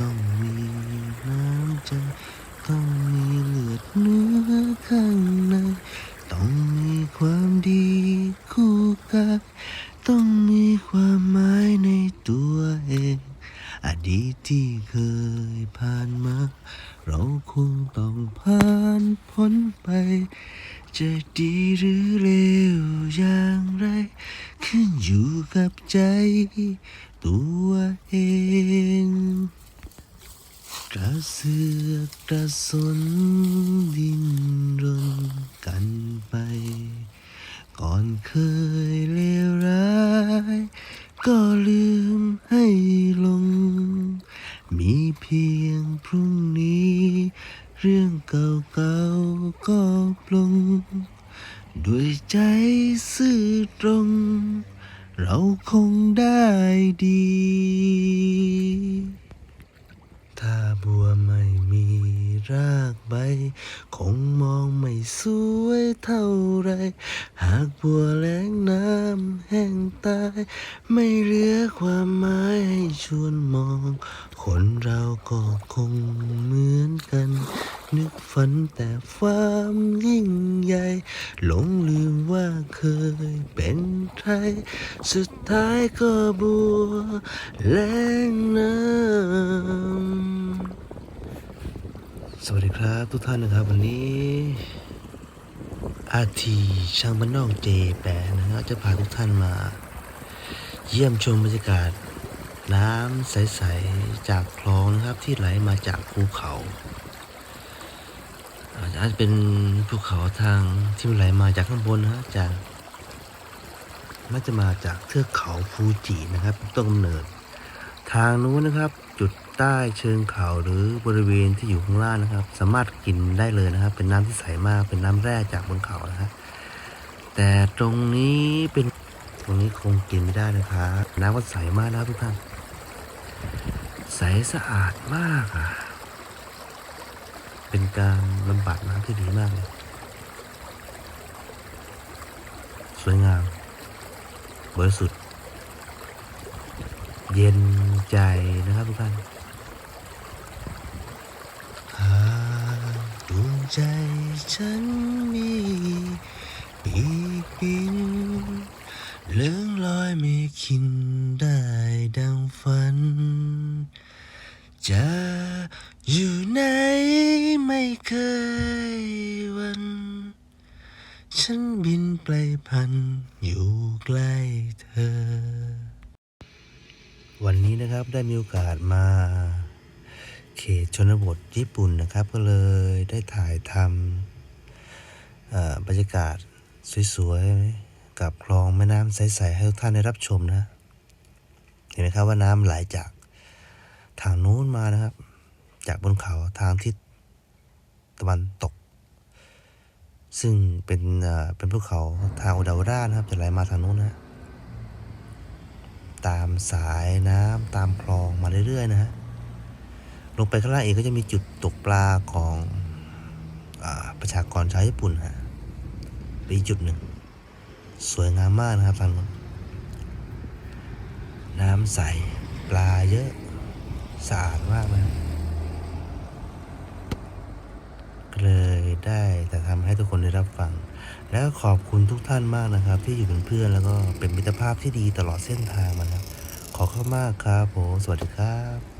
ต้องมีน้ำใจ ต้องมีเลือดเนื้อข้างใน ต้องมีความดีคู่กายต้องมีความหมายในตัวเอง อดีตที่เคยผ่านมา เราคงต้องผ่านพ้นไป จะดีหรือเลวอย่างไร ขึ้นอยู่กับใจตัวเอง เสือกกระสนดินรนกันไป ก่อนเคยเลวร้าย ก็ลืมให้ลง มีเพียงพรุ่งนี้ เรื่องเก่าๆก็ปลง ด้วยใจซื่อตรง เราคงได้ดี คงมองไม่สวยเท่าไร หากบัวแล้งน้ำแห้งตาย ไม่เหลือความหมายให้ชวนมอง คนเราก็คงเหมือนกัน นึกฝันแต่ความยิ่งใหญ่ หลงลืมว่าเคยเป็นใคร สุดท้ายก็บัวแรงน้ำ สวัสดีครับทุกท่านนะครับ วันนี้อาทีช่างบ้านนอกเจแปนนะครับจะพาทุกท่านมา เยี่ยมชมบรรยากาศ น้ำใส ๆ จากคลองนะครับที่ไหลมาจากภูเขาอาจจะเป็นภูเขาทางที่มันไหลมาจากข้างบนนะฮะจากน่าจะมาจากเทือกเขาฟูจินะครับ ต้นกำเนิด ทางนู้นนะครับ จุดใต้เชิงเขาหรือบริเวณที่อยู่ข้างล่างนะครับ สามารถกินได้เลยนะครับ เป็นน้ำที่ใสมากเป็นน้ำแร่จากบนเขานะฮะแต่ตรงนี้เป็นตรงนี้คงกินไม่ได้นะครับน้ำก็ใสมากนะครับทุกท่านใสสะอาดมากอะเป็นการบำบัดน้ำที่ดีมากเลย สวยงามบริสุทธิ์ เย็นใจนะครับทุกท่านหากดวงใจฉันมีปีกบินเลื่องลอยไม่คินได้ดังฝัน จะอยู่ไหนไม่เคยวัน ฉันบินไกลพันอยู่ใกล้เธอ วันนี้นะครับได้มีโอกาสมา เขตชนบทญี่ปุ่นนะครับ ก็เลยได้ถ่ายทำบรรยากาศสวยๆ กับคลองแม่น้ำใสๆให้ทุกท่านได้รับชมนะ เห็นไหมครับว่าน้ำไหลจากทางนู้นมานะครับ จากบนเขาทางทิศตะวันตก ซึ่งเป็นเป็นภูเขาทางโอดาวร่านะครับจะไหลมาทางนู้นนะ ตามสายน้ำตามคลองมาเรื่อยๆนะฮะลงไปข้างล่างเองก็จะมีจุดตกปลาของอประชากรชาวญี่ปุ่นฮะเป็นอีจุดหนึ่ง สวยงามมากนะครับทางนู้นน้ำใสปลาเยอะสะอาดมากนะก็เลยได้แต่ทำให้ทุกคนได้รับฟัง แล้วขอบคุณทุกท่านมากนะครับ ที่อยู่เป็นเพื่อนแล้วก็เป็นมิตรภาพที่ดีตลอดเส้นทางมานะครับขอเข้ามากครับผมสวัสดีครับ